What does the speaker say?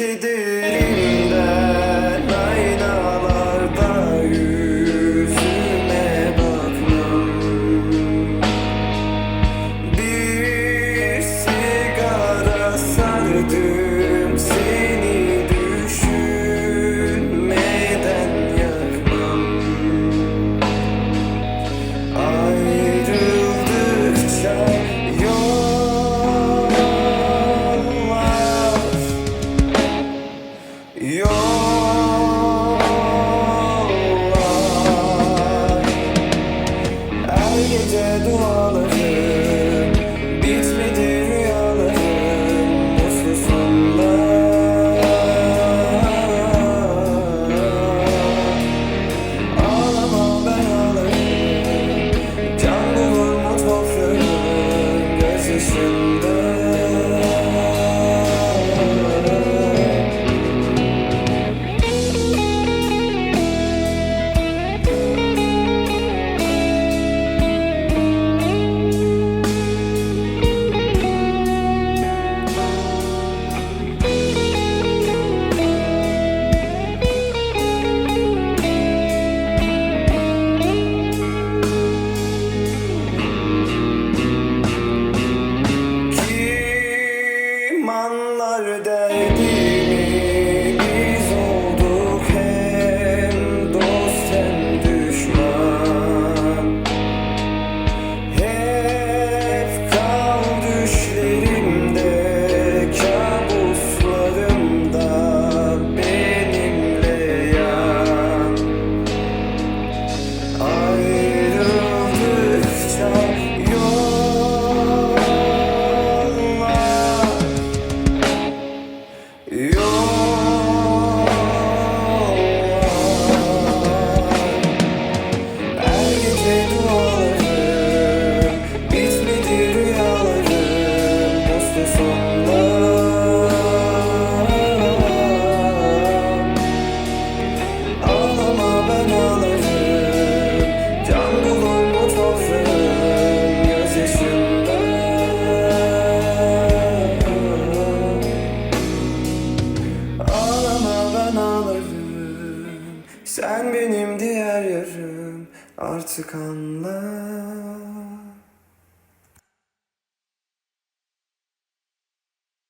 şeydi nice dualarım Bitmedi rüyalarım Uslusunda Ağlamam ben ağlarım Can bulur mutfaklarım Gözyaşım Sen benim diğer yarım. Artık anla